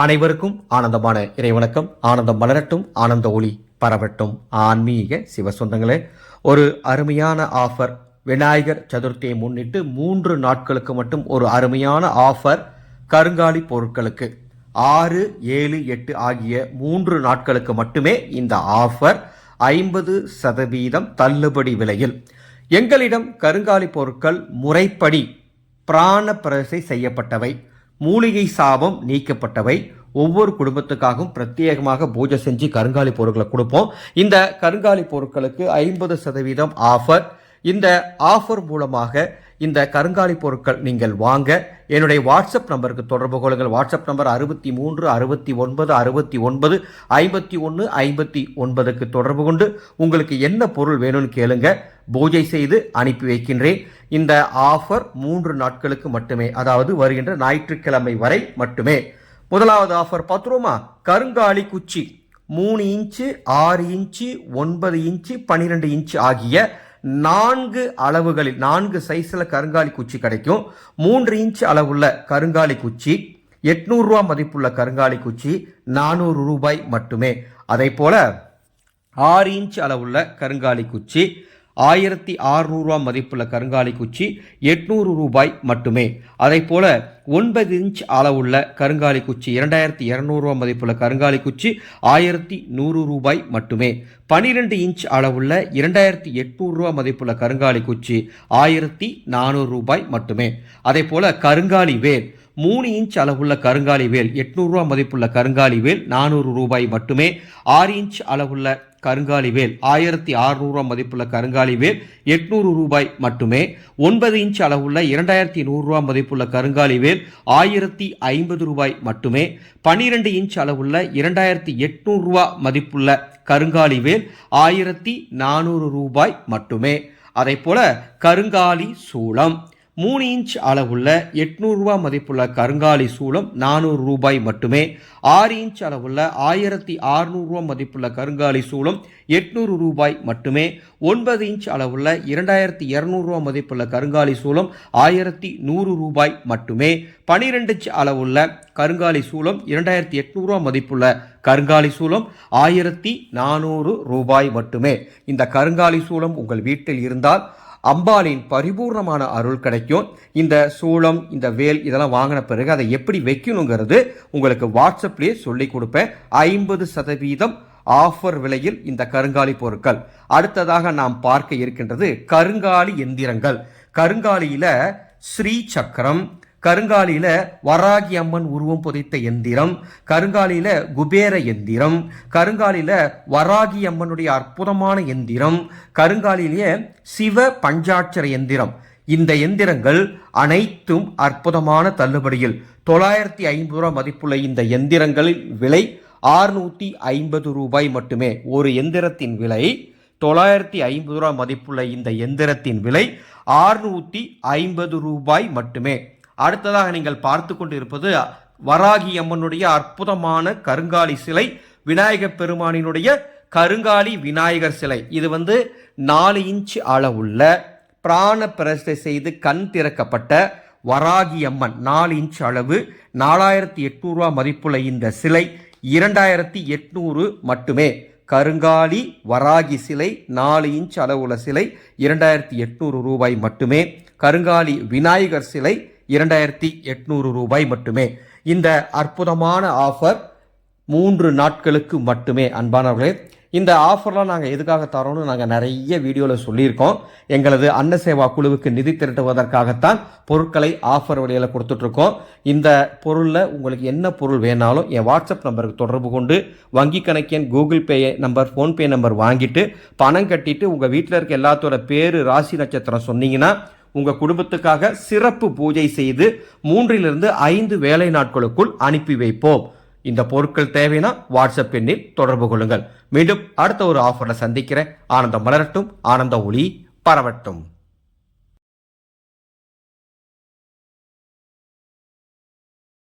அனைவருக்கும் ஆனந்தமான இறைவணக்கம். ஆனந்தம் மலரட்டும் ஆனந்த ஒளி பரவட்டும். ஆன்மீக சிவ சொந்தங்களே ஒரு அருமையான ஆஃபர் விநாயகர் சதுர்த்தியை முன்னிட்டு மூன்று நாட்களுக்கு மட்டும் ஒரு அருமையான ஆஃபர் கருங்காலி பொருட்களுக்கு. ஆறு ஏழு எட்டு ஆகிய மூன்று நாட்களுக்கு மட்டுமே இந்த ஆஃபர் ஐம்பது சதவீதம் தள்ளுபடி விலையில். எங்களிடம் கருங்காலி பொருட்கள் முறைப்படி பிராண பிரசை செய்யப்பட்டவை. மூலிகை சாபம் நீக்கப்பட்டவை ஒவ்வொரு குடும்பத்துக்காகவும் பிரத்யேகமாக பூஜை செஞ்சு கருங்காலி பொருட்களை கொடுப்போம். இந்த கருங்காலி பொருட்களுக்கு ஐம்பது சதவீதம் ஆஃபர். இந்த ஆஃபர் மூலமாக இந்த கருங்காலி பொருட்கள் நீங்கள் வாங்க. என்னுடைய வாட்ஸ்அப் நம்பருக்கு தொடர்பு கொள்ளுங்கள். வாட்ஸ்அப் நம்பர் அறுபத்தி மூன்று அறுபத்தி ஒன்பது அறுபத்தி ஒன்பது ஐம்பத்தி ஒன்று ஐம்பத்தி ஒன்பதுக்கு தொடர்பு கொண்டு உங்களுக்கு என்ன பொருள் வேணும்னு கேளுங்க. பூஜை செய்து அனுப்பி வைக்கின்றேன். இந்த ஆஃபர் மூன்று நாட்களுக்கு மட்டுமே அதாவது வருகின்ற ஞாயிற்றுக்கிழமை வரை மட்டுமே. முதலாவது ஆஃபர் பார்த்துருவோமா? கருங்காலி குச்சி மூணு இன்ச்சு ஆறு இன்ச்சு ஒன்பது இன்ச்சு பன்னிரெண்டு இன்ச்சு ஆகிய நான்கு அளவுகளில் நான்கு சைஸில் கருங்காலி குச்சி கிடைக்கும். மூன்று இன்ச் அளவுள்ள கருங்காலி குச்சி எட்நூறுரூவா மதிப்புள்ள கருங்காலி குச்சி நானூறு ரூபாய் மட்டுமே. அதே போல் ஆறு இன்ச் அளவுள்ள கருங்காலி குச்சி ஆயிரத்தி ஆறுநூறுவா மதிப்புள்ள கருங்காலி குச்சி எட்நூறு ரூபாய் மட்டுமே. அதை போல ஒன்பது இன்ச் அளவுள்ள கருங்காலி குச்சி இரண்டாயிரத்தி இரநூறுவா மதிப்புள்ள கருங்காலி குச்சி ஆயிரத்தி நூறு ரூபாய் மட்டுமே. பனிரெண்டு இன்ச் அளவுள்ள இரண்டாயிரத்தி எட்நூறுரூவா மதிப்புள்ள கருங்காலி குச்சி ஆயிரத்தி நானூறு ரூபாய் மட்டுமே. அதே போல கருங்காலி வேர் மூணு இன்ச் அளவுள்ள கருங்காலி வேல் எட்நூறுரூவா மதிப்புள்ள கருங்காலி வேல் நானூறு ரூபாய் மட்டுமே. ஆறு இன்ச் அளவுள்ள கருங்காலி வேல் ஆயிரத்தி அறுநூறுவா மதிப்புள்ள கருங்காலி வேல் எட்நூறு ரூபாய் மட்டுமே. ஒன்பது இன்ச் அளவுள்ள இரண்டாயிரத்தி நூறுரூவா மதிப்புள்ள கருங்காலி வேல் ஆயிரத்தி ஐம்பது ரூபாய் மட்டுமே. பன்னிரெண்டு இன்ச் அளவுள்ள இரண்டாயிரத்தி எட்நூறுரூவா மதிப்புள்ள கருங்காலி வேல் ஆயிரத்தி நானூறு ரூபாய் மட்டுமே. அதை போல கருங்காலி சூளம். மூணு இன்ச் அளவுள்ள எட்நூறுரூவா மதிப்புள்ள கருங்காலி சூளம் நானூறு ரூபாய் மட்டுமே. ஆறு இன்ச் அளவுள்ள ஆயிரத்தி அறுநூறுவா மதிப்புள்ள கருங்காலி சூளம் எட்நூறு ரூபாய் மட்டுமே. ஒன்பது இன்ச் அளவுள்ள இரண்டாயிரத்தி இரநூறுவா மதிப்புள்ள கருங்காலி சூளம் ஆயிரத்தி நூறு ரூபாய் மட்டுமே. பனிரெண்டு இன்ச் அளவுள்ள கருங்காலி சூளம் இரண்டாயிரத்தி எட்நூறுவா மதிப்புள்ள கருங்காலி சூளம் ஆயிரத்தி நானூறு ரூபாய் மட்டுமே. இந்த கருங்காலி சூளம் உங்கள் வீட்டில் இருந்தால் அம்பாளின் பரிபூர்ணமான அருள் கிடைக்கும். இந்த சூளம் இந்த வேல் இதெல்லாம் வாங்கின பிறகு அதை எப்படி வைக்கணுங்கிறது உங்களுக்கு வாட்ஸ்அப்லேயே சொல்லி கொடுப்பேன். ஐம்பது சதவீதம் ஆஃபர் விலையில் இந்த கருங்காலி பொருட்கள். அடுத்ததாக நாம் பார்க்க இருக்கின்றது கருங்காலி எந்திரங்கள். கருங்காலியில் ஸ்ரீ சக்கரம் கருங்காலியில வராகி அம்மன் உருவம் புதைத்த எந்திரம் கருங்காலியில குபேர எந்திரம் கருங்காலியில வராகி அம்மனுடைய அற்புதமான எந்திரம் கருங்காலிலேயே சிவ பஞ்சாட்சர எந்திரம். இந்த எந்திரங்கள் அனைத்தும் அற்புதமான தள்ளுபடியில். தொள்ளாயிரத்தி ஐம்பது ரூபாய் மதிப்புள்ள இந்த எந்திரங்களின் விலை ஆறுநூற்றி ஐம்பது ரூபாய் மட்டுமே. ஒரு எந்திரத்தின் விலை தொள்ளாயிரத்தி ஐம்பது ரூபாய் மதிப்புள்ள இந்த எந்திரத்தின் விலை ஆறுநூற்றி ஐம்பது ரூபாய் மட்டுமே. அடுத்ததாக நீங்கள் பார்த்து கொண்டு இருப்பது வராகி அம்மனுடைய அற்புதமான கருங்காலி சிலை விநாயகர் பெருமானினுடைய கருங்காலி விநாயகர் சிலை. இது வந்து நாலு இன்ச் அளவுள்ள பிராண பிரசை செய்து கண் திறக்கப்பட்ட வராகி அம்மன். நாலு இன்ச் அளவு நாலாயிரத்தி எட்நூறுரூவா மதிப்புள்ள இந்த சிலை இரண்டாயிரத்தி எட்நூறு மட்டுமே. கருங்காலி வராகி சிலை நாலு இன்ச் அளவுள்ள சிலை இரண்டாயிரத்தி எட்நூறு ரூபாய் மட்டுமே. கருங்காலி விநாயகர் சிலை இரண்டாயிரத்தி எட்நூறு ரூபாய் மட்டுமே. இந்த அற்புதமான ஆஃபர் மூன்று நாட்களுக்கு மட்டுமே அன்பானவர்களே. இந்த ஆஃபர்லாம் நாங்கள் எதுக்காக தரோம்னு நாங்கள் நிறைய வீடியோவில் சொல்லியிருக்கோம். எங்களது அன்ன சேவா குழுவுக்கு நிதி திரட்டுவதற்காகத்தான் பொருட்களை ஆஃபர் வழியில் கொடுத்துட்ருக்கோம். இந்த பொருளில் உங்களுக்கு என்ன பொருள் வேணாலும் என் வாட்ஸ்அப் நம்பருக்கு தொடர்பு கொண்டு வங்கி கணக்கெண் Google Pay number PhonePe number வாங்கிட்டு பணம் கட்டிட்டு உங்கள் வீட்டில் இருக்க எல்லாத்தோட பேர் ராசி நட்சத்திரம் சொன்னீங்கன்னா உங்கள் குடும்பத்துக்காக சிறப்பு பூஜை செய்து மூன்றிலிருந்து ஐந்து வேலை நாட்களுக்குள் அனுப்பி வைப்போம். இந்த பொருட்கள் தேவைன்னா வாட்ஸ்அப் எண்ணில் தொடர்பு கொள்ளுங்கள். மீண்டும் அடுத்த ஒரு ஆஃபரில் சந்திக்கிறேன். ஆனந்தம் மலரட்டும். ஆனந்த ஒளி பரவட்டும்.